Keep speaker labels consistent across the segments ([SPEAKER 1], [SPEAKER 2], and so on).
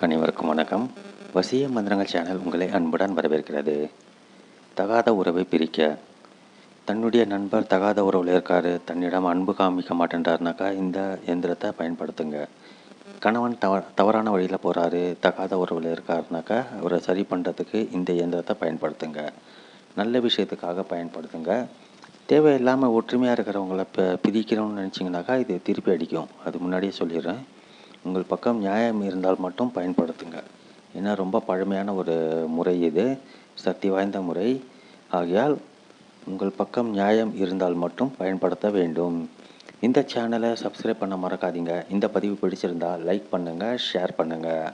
[SPEAKER 1] அனைவருக்கும் வணக்கம். வசிய மந்திரங்கள் சேனல் உங்களை அன்புடன் வரவேற்கிறது. தகாத உறவை பிரிக்க. தன்னுடைய நண்பர் தகாத உறவில் இருக்காரு. தன்னிடம் அன்பு காமிக்க மாட்டேன்றாருனாக்கா இந்த எந்திரத்தை பயன்படுத்துங்க. கணவன் தவ தவறான வழியில் போகிறாரு தகாத உறவில் இருக்காருனாக்கா அவரை சரி பண்ணுறதுக்கு இந்த இயந்திரத்தை பயன்படுத்துங்க. நல்ல விஷயத்துக்காக பயன்படுத்துங்க. தேவையில்லாமல் ஒற்றுமையாக இருக்கிறவங்கள ப பிரிக்கணும்னு நினச்சிங்கனாக்கா இது திருப்பி அடிக்கும். அது முன்னாடியே சொல்லிடுறேன். உங்கள் பக்கம் நியாயம் இருந்தால் மட்டும் பயன்படுத்துங்க. ஏன்னா ரொம்ப பழமையான ஒரு முறை இது. சக்தி வாய்ந்த முறை. ஆகையால் உங்கள் பக்கம் நியாயம் இருந்தால் மட்டும் பயன்படுத்த வேண்டும். இந்த சேனலை சப்ஸ்கிரைப் பண்ண மறக்காதீங்க. இந்த பதிவு பிடிச்சிருந்தால் லைக் பண்ணுங்கள் ஷேர் பண்ணுங்கள்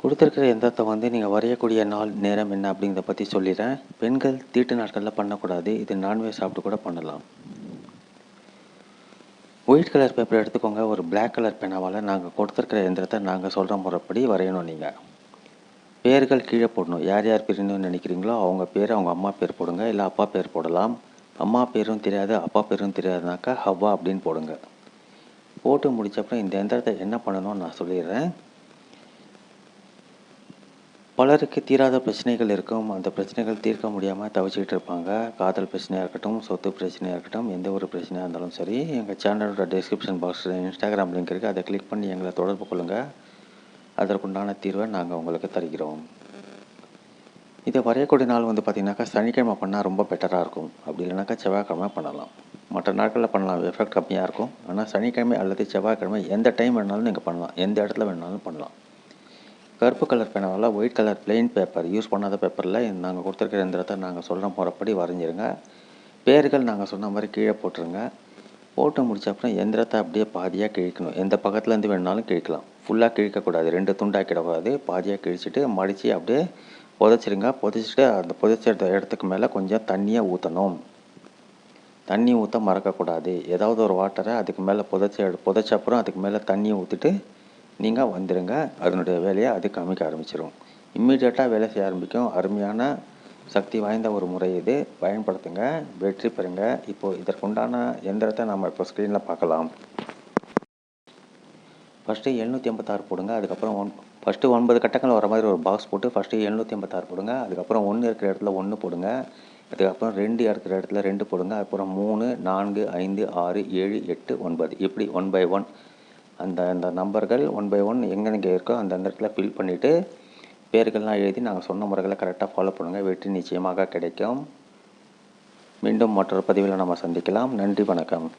[SPEAKER 1] கொடுத்துருக்கிற எந்தத்தை வந்து நீங்கள் வரையக்கூடிய நாள் நேரம் என்ன அப்படிங்கிறத பற்றி சொல்லிடுறேன். பெண்கள் தீட்டு நாட்களில் பண்ணக்கூடாது. இது நான்வெஜ் சாப்பிட்டு கூட பண்ணலாம். ஒயிட் கலர் பேப்பர் எடுத்துக்கோங்க. ஒரு பிளாக் கலர் பேனாவால் நாங்கள் கொடுத்துருக்கிற எந்திரத்தை நாங்கள் சொல்கிற முறைப்படி வரையணும் நீங்கள் பேர்கள் கீழே போடணும். யார் யார் பிரிணும்னு நினைக்கிறீங்களோ அவங்க பேர் அவங்க அம்மா பேர் போடுங்க. இல்லை அப்பா பேர் போடலாம். அம்மா பேரும் தெரியாது அப்பா பேரும் தெரியாதுனாக்கா ஹவ்வா அப்படின்னு போடுங்க. போட்டு முடிச்சப்பறம் இந்த எந்திரத்தை என்ன பண்ணணும்னு நான் சொல்லிடுறேன். பலருக்கு தீராத பிரச்சனைகள் இருக்கும். அந்த பிரச்சனைகள் தீர்க்க முடியாமல் தவிச்சிக்கிட்டு இருப்பாங்க. காதல் பிரச்சனையாக இருக்கட்டும் சொத்து பிரச்சனையாக இருக்கட்டும் எந்த ஒரு பிரச்சனையாக இருந்தாலும் சரி எங்கள் சேனலோட டிஸ்கிரிப்ஷன் பாக்ஸில் இன்ஸ்டாகிராம் லிங்க் இருக்குது அதை கிளிக் பண்ணி எங்களை தொடர்பு கொள்ளுங்கள் அதற்குண்டான தீர்வை நாங்கள் உங்களுக்கு தருகிறோம். இதை வரையக்கூடிய நாள் வந்து பார்த்திங்கனாக்கா சனிக்கிழமை பண்ணால் ரொம்ப பெட்டராக இருக்கும். அப்படி இல்லைனாக்கா செவ்வாய்க்கிழமை பண்ணலாம். மற்ற நாட்களில் பண்ணலாம். எஃபெக்ட் கம்மியாக இருக்கும். ஆனால் சனிக்கிழமை அல்லது செவ்வாய்க்கிழமை எந்த டைம் வேணாலும் நீங்கள் பண்ணலாம். எந்த இடத்துல வேணாலும் பண்ணலாம். கருப்பு கலர் பேனாவில் white colour plain paper use பண்ணாத பேப்பரில் நாங்கள் கொடுத்துருக்கிற எந்திரத்தை நாங்கள் சொல்கிற முறைப்படி வரைஞ்சிருங்க. பேர்கள் நாங்கள் சொன்ன மாதிரி கீழே போட்டுருங்க. போட்டு முடிச்ச அப்புறம் எந்திரத்தை அப்படியே பாதியாக கிழிக்கணும். எந்த பக்கத்துலேருந்து வேணாலும் கிழிக்கலாம். ஃபுல்லாக கிழிக்கக்கூடாது. ரெண்டு துண்டாக்கிடக்கூடாது பாதியாக கிழிச்சிட்டு மடித்து அப்படியே புதைச்சிருங்க. புதைச்சிட்டு அந்த புதைச்ச இடத்துக்கு மேலே கொஞ்சம் தண்ணியை ஊற்றணும் தண்ணி ஊற்ற மறக்கக்கூடாது. ஏதாவது ஒரு வாட்டரை அதுக்கு மேலே புதைச்ச புதைச்ச அப்புறம் அதுக்கு மேலே தண்ணியை ஊற்றிட்டு நீங்கள் வந்துடுங்க அதனுடைய வேலையை அது காமிக்க ஆரம்பிச்சிடும் இம்மிடியட்டாக வேலை செய்ய ஆரம்பிக்கும். அருமையான சக்தி வாய்ந்த ஒரு முறை இது. பயன்படுத்துங்க. வெற்றி பெறுங்க. இப்போது இதற்குண்டான எந்திரத்தை நம்ம இப்போ ஸ்க்ரீனில் பார்க்கலாம். ஃபஸ்ட்டு எழுநூற்றி ஐம்பத்தாறு போடுங்க. அதுக்கப்புறம் ஒன் ஃபஸ்ட்டு ஒன்பது கட்டங்கள் வர மாதிரி ஒரு பாக்ஸ் போட்டு ஃபஸ்ட்டு எழுநூற்றி ஐம்பத்தாறு போடுங்க. அதுக்கப்புறம் ஒன்று இருக்கிற இடத்துல ஒன்று போடுங்க. அதுக்கப்புறம் ரெண்டு இருக்கிற இடத்துல ரெண்டு போடுங்க. அப்புறம் மூணு நான்கு ஐந்து ஆறு ஏழு எட்டு ஒன்பது. இப்படி ஒன் பை ஒன் அந்த அந்த நம்பர்கள் ஒன் பை ஒன் எங்கெங்கே இருக்கோ அந்த இடத்துல ஃபில் பண்ணிவிட்டு பேர்கள்லாம் எழுதி நாங்கள் சொன்ன முறைகளை கரெக்டாக ஃபாலோ பண்ணுங்கள் வெற்றி நிச்சயமாக கிடைக்கும். மீண்டும் மற்றொரு பதிவில் நம்ம சந்திக்கலாம். நன்றி வணக்கம்.